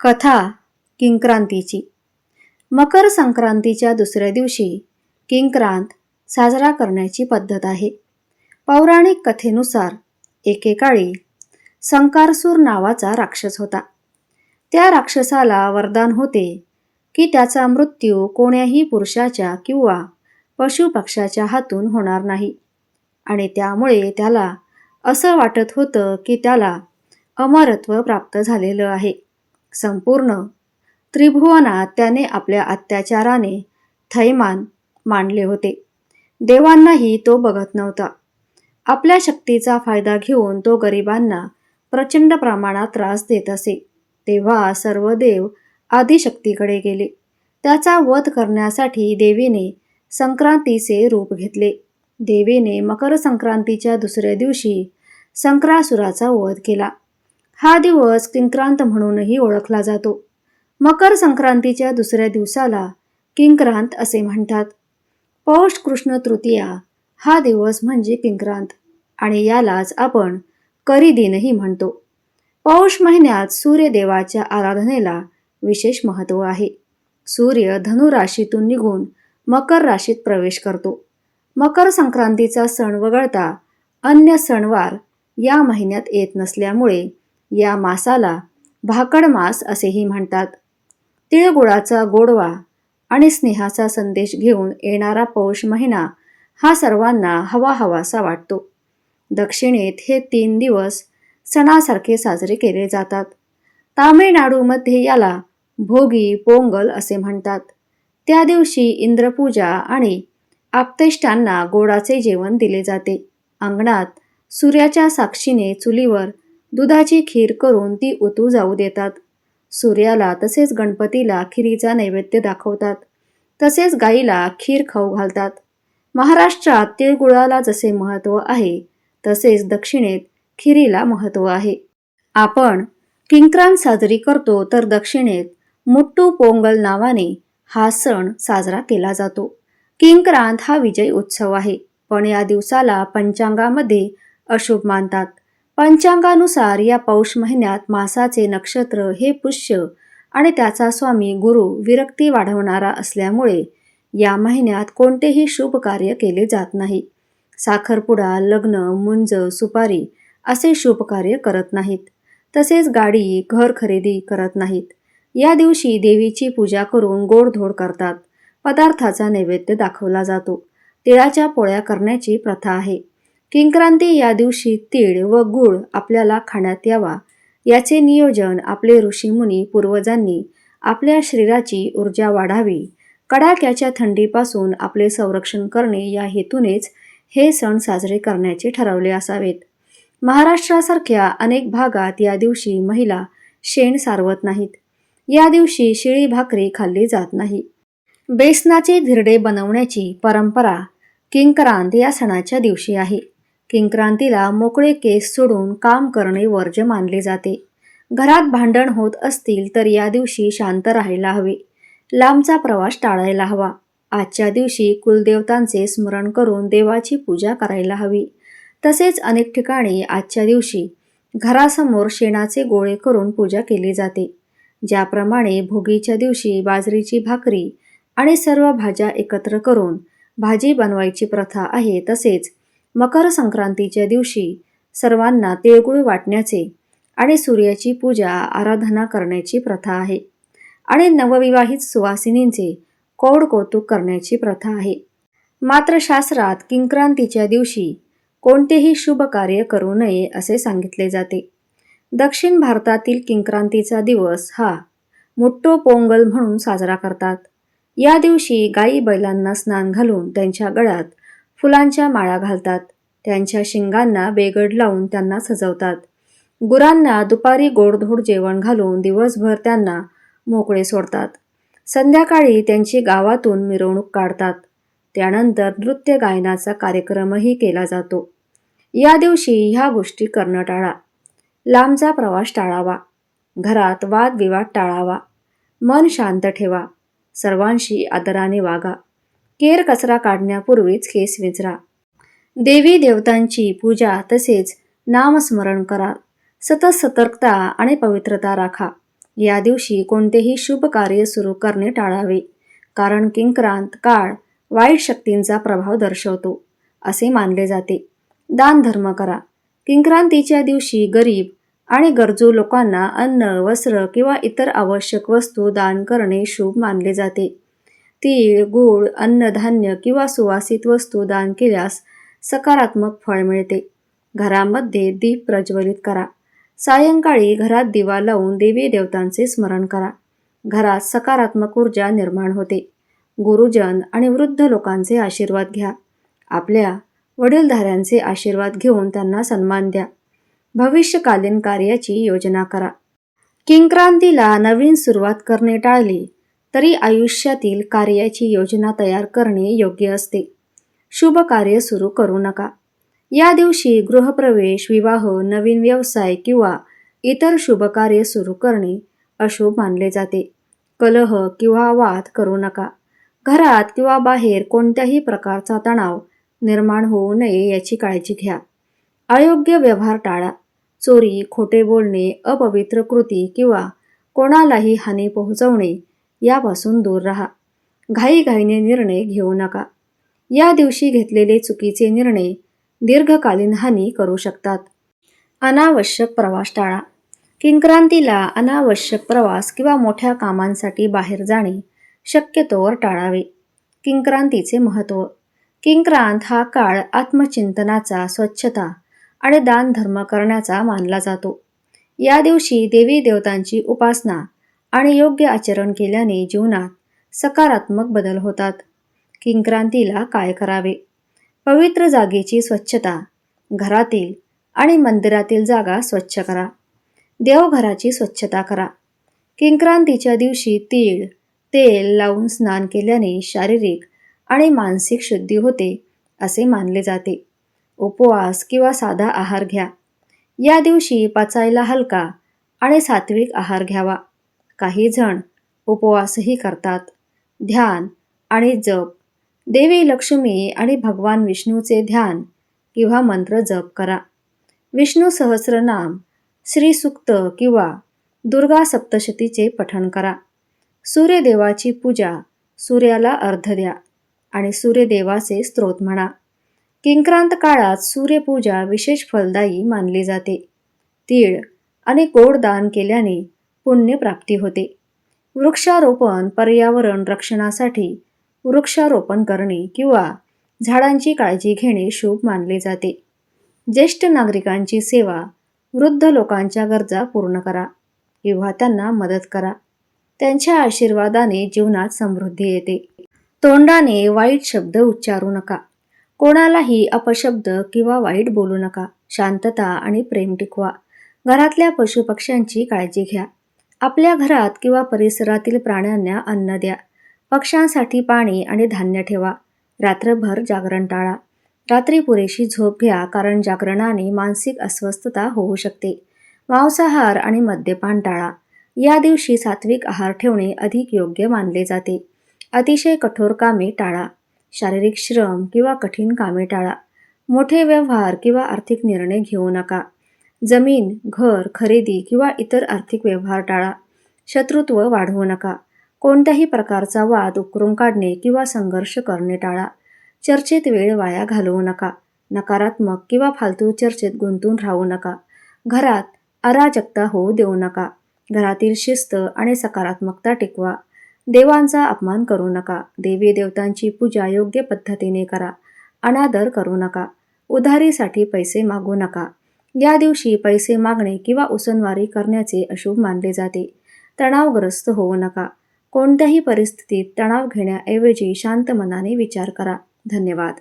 कथा किंक्रांतीची. मकर संक्रांतीच्या दुसऱ्या दिवशी किंक्रांत साजरा करण्याची पद्धत आहे. पौराणिक कथेनुसार एकेकाळी संकारसूर नावाचा राक्षस होता. त्या राक्षसाला वरदान होते की त्याचा मृत्यू कोण्याही पुरुषाच्या किंवा पशुपक्षाच्या हातून होणार नाही. आणि त्यामुळे त्याला असं वाटत होतं की त्याला अमरत्व प्राप्त झालेलं आहे. संपूर्ण त्रिभुवनात त्याने आपल्या अत्याचाराने थैमान मांडले होते. देवांनाही तो बघत नव्हता. आपल्या शक्तीचा फायदा घेऊन तो गरिबांना प्रचंड प्रमाणात त्रास देत असे. तेव्हा सर्व देव आदिशक्तीकडे गेले. त्याचा वध करण्यासाठी देवीने संक्रांतीचे रूप घेतले. देवीने मकर संक्रांतीच्या दुसऱ्या दिवशी संक्रासुराचा वध केला. हा दिवस किंक्रांत म्हणूनही ओळखला जातो. मकर संक्रांतीच्या दुसऱ्या दिवसाला किंक्रांत असे म्हणतात. पौष कृष्ण तृतीया हा दिवस म्हणजे किंक्रांत आणि यालाच आपण करीदिनही म्हणतो. पौष महिन्यात सूर्यदेवाच्या आराधनेला विशेष महत्त्व आहे. सूर्य धनुराशीतून निघून मकर राशीत प्रवेश करतो. मकर संक्रांतीचा सण वगळता अन्य सणवार या महिन्यात येत नसल्यामुळे या मासाला भाकड मास असेही म्हणतात. तिळगुळाचा गोडवा आणि स्नेहाचा संदेश घेऊन येणारा पौष महिना हा सर्वांना हवा हवासा वाटतो. दक्षिणेत हे तीन दिवस सणासारखे साजरे केले जातात. तामिळनाडूमध्ये याला भोगी पोंगल असे म्हणतात. त्या दिवशी इंद्रपूजा आणि आप्तेष्टांना गोडाचे जेवण दिले जाते. अंगणात सूर्याच्या साक्षीने चुलीवर दुधाची खीर करून ती उतू जाऊ देतात. सूर्याला तसेच गणपतीला खिरीचा नैवेद्य दाखवतात. तसेच गाईला खीर खाऊ घालतात. महाराष्ट्रात तिळगुळाला जसे महत्त्व आहे तसेच दक्षिणेत खिरीला महत्त्व आहे. आपण किंक्रांत साजरी करतो तर दक्षिणेत मुट्टू पोंगल नावाने हा सण साजरा केला जातो. किंक्रांत हा विजय उत्सव आहे. पण या दिवसाला पंचांगामध्ये अशुभ मानतात. पंचांगानुसार या पौष महिन्यात मासाचे नक्षत्र हे पुष्य आणि त्याचा स्वामी गुरु विरक्ती वाढवणारा असल्यामुळे या महिन्यात कोणतेही शुभ कार्य केले जात नाही. साखरपुडा लग्न मुंज सुपारी असे शुभ कार्य करत नाहीत. तसेच गाडी घर खरेदी करत नाहीत. या दिवशी देवीची पूजा करून गोडधोड करतात. पदार्थाचा नैवेद्य दाखवला जातो. तिळाच्या पोळ्या करण्याची प्रथा आहे. किंक्रांती या दिवशी तीळ व गूळ आपल्याला खाण्यात यावा. याचे नियोजन आपले ऋषीमुनी पूर्वजांनी आपल्या शरीराची ऊर्जा वाढावी. कडाक्याच्या थंडीपासून आपले संरक्षण करणे या हेतूनेच हे सण साजरे करण्याचे ठरवले असावेत. महाराष्ट्रासारख्या अनेक भागात या दिवशी महिला शेण सारवत नाहीत. या दिवशी शिळी भाकरी खाल्ली जात नाही. बेसनाचे धिरडे बनवण्याची परंपरा किंक्रांत या सणाच्या दिवशी आहे. किंक्रांतीला मोकळे केस सोडून काम करणे वर्ज्य मानले जाते. घरात भांडण होत असतील तर या दिवशी शांत राहायला हवे. लांबचा प्रवास टाळायला हवा. आजच्या दिवशी कुलदेवतांचे स्मरण करून देवाची पूजा करायला हवी. तसेच अनेक ठिकाणी आजच्या दिवशी घरासमोर शेणाचे गोळे करून पूजा केली जाते. ज्याप्रमाणे भोगीच्या दिवशी बाजरीची भाकरी आणि सर्व भाज्या एकत्र करून भाजी बनवायची प्रथा आहे तसेच मकर संक्रांतीच्या दिवशी सर्वांना तिळगुळ वाटण्याचे आणि सूर्याची पूजा आराधना करण्याची प्रथा आहे आणि नवविवाहित सुवासिनींचे कौड कौतुक करण्याची प्रथा आहे. मात्र शास्त्रात किंक्रांतीच्या दिवशी कोणतेही शुभ कार्य करू नये असे सांगितले जाते. दक्षिण भारतातील किंक्रांतीचा दिवस हा मुट्टो पोंगल म्हणून साजरा करतात. या दिवशी गाई बैलांना स्नान घालून त्यांच्या गळ्यात फुलांच्या माळा घालतात. त्यांच्या शिंगांना बेगड लावून त्यांना सजवतात. गुरांना दुपारी गोडधोड जेवण घालून दिवसभर त्यांना मोकळे सोडतात. संध्याकाळी त्यांची गावातून मिरवणूक काढतात. त्यानंतर नृत्य गायनाचा कार्यक्रमही केला जातो. या दिवशी ह्या गोष्टी करणं टाळा लांबचा प्रवास टाळावा. घरात वादविवाद टाळावा. मन शांत ठेवा. सर्वांशी आदराने वागा. केर कचरा काढण्यापूर्वीच केस विचरा. देवी देवतांची पूजा तसेच नामस्मरण करा. सतत सतर्कता आणि पवित्रता राखा. या दिवशी कोणतेही शुभ कार्य सुरू करणे टाळावे. कारण किंक्रांत काळ वाईट शक्तींचा प्रभाव दर्शवतो असे मानले जाते. दान धर्म करा. किंक्रांतीच्या दिवशी गरीब आणि गरजू लोकांना अन्न वस्त्र किंवा इतर आवश्यक वस्तू दान करणे शुभ मानले जाते. तीळ गूळ अन्नधान्य किंवा सुवासित वस्तू दान केल्यास सकारात्मक फळ मिळते. घरामध्ये दीप प्रज्वलित करा. सायंकाळी घरात दिवा लावून देवी देवतांचे स्मरण करा. घरात सकारात्मक ऊर्जा निर्माण होते. गुरुजन आणि वृद्ध लोकांचे आशीर्वाद घ्या. आपल्या वडीलधाऱ्यांचे आशीर्वाद घेऊन त्यांना सन्मान द्या. भविष्यकालीन कार्याची योजना करा. किंक्रांतीला नवीन सुरुवात करणे टाळली. तरी आयुष्यातील कार्याची योजना तयार करणे योग्य असते. शुभ कार्य सुरू करू नका. या दिवशी गृहप्रवेश विवाह नवीन व्यवसाय किंवा इतर शुभ कार्य सुरू करणे अशुभ मानले जाते. कलह किंवा वाद करू नका. घरात किंवा बाहेर कोणत्याही प्रकारचा तणाव निर्माण होऊ नये याची काळजी घ्या. अयोग्य व्यवहार टाळा. चोरी खोटे बोलणे अपवित्र कृती किंवा कोणालाही हानी पोहोचवणे यापासून दूर राहा. घाईघाईने निर्णय घेऊ नका. या दिवशी घेतलेले चुकीचे निर्णय दीर्घकालीन हानी करू शकतात. अनावश्यक प्रवास टाळा. किंक्रांतीला अनावश्यक प्रवास किंवा मोठ्या कामांसाठी बाहेर जाणे शक्यतोवर टाळावे. किंक्रांतीचे महत्त्व. किंक्रांत हा काळ आत्मचिंतनाचा स्वच्छता आणि दानधर्म करण्याचा मानला जातो. या दिवशी देवी देवतांची उपासना आणि योग्य आचरण केल्याने जीवनात सकारात्मक बदल होतात. किंक्रांतीला काय करावे? पवित्र जागेची स्वच्छता घरातील आणि मंदिरातील जागा स्वच्छ करा. देवघराची स्वच्छता करा. किंक्रांतीच्या दिवशी तीळ तेल लावून स्नान केल्याने शारीरिक आणि मानसिक शुद्धी होते असे मानले जाते. उपवास किंवा साधा आहार घ्या. या दिवशी पचायला हलका आणि सात्विक आहार घ्यावा. काही जण उपवासही करतात. ध्यान आणि जप. देवी लक्ष्मी आणि भगवान विष्णूचे ध्यान किंवा मंत्र जप करा. विष्णू सहस्रनाम श्रीसुक्त किंवा दुर्गा सप्तशतीचे पठण करा. सूर्यदेवाची पूजा सूर्याला अर्ध द्या आणि सूर्यदेवाचे स्तोत्र म्हणा. किंक्रांत काळात सूर्यपूजा विशेष फलदायी मानली जाते. तीळ आणि गोड दान केल्याने पुण्यप्राप्ती होते. वृक्षारोपण पर्यावरण रक्षणासाठी वृक्षारोपण करणे किंवा झाडांची काळजी घेणे शुभ मानले जाते. ज्येष्ठ नागरिकांची सेवा वृद्ध लोकांच्या गरजा पूर्ण करा. किंवा त्यांना मदत करा. त्यांच्या आशीर्वादाने जीवनात समृद्धी येते. तोंडाने वाईट शब्द उच्चारू नका. कोणालाही अपशब्द किंवा वाईट बोलू नका. शांतता आणि प्रेम टिकवा. घरातल्या पशुपक्ष्यांची काळजी घ्या. आपल्या घरात किंवा परिसरातील प्राण्यांना अन्न द्या. पक्ष्यांसाठी पाणी आणि धान्य ठेवा. रात्रभर जागरण टाळा. रात्री पुरेशी झोप घ्या कारण जागरणाने मानसिक अस्वस्थता होऊ शकते. मांसाहार आणि मद्यपान टाळा. या दिवशी सात्विक आहार ठेवणे अधिक योग्य मानले जाते. अतिशय कठोर कामे टाळा. शारीरिक श्रम किंवा कठीण कामे टाळा. मोठे व्यवहार किंवा आर्थिक निर्णय घेऊ नका. जमीन घर खरेदी किंवा इतर आर्थिक व्यवहार टाळा. शत्रुत्व वाढवू नका. कोणत्याही प्रकारचा वाद उकरून काढणे किंवा संघर्ष करणे टाळा. चर्चेत वेळ वाया घालवू नका. नकारात्मक किंवा फालतू चर्चेत गुंतून राहू नका. घरात अराजकता होऊ देऊ नका. घरातील शिस्त आणि सकारात्मकता टिकवा. देवांचा अपमान करू नका. देवी देवतांची पूजा योग्य पद्धतीने करा. अनादर करू नका. उधारीसाठी पैसे मागू नका. या दिवशी पैसे मागणे किंवा उसनवारी करण्याचे अशुभ मानले जाते. तणावग्रस्त होऊ नका. कोणत्याही परिस्थितीत तणाव घेण्याऐवजी शांत मनाने विचार करा. धन्यवाद.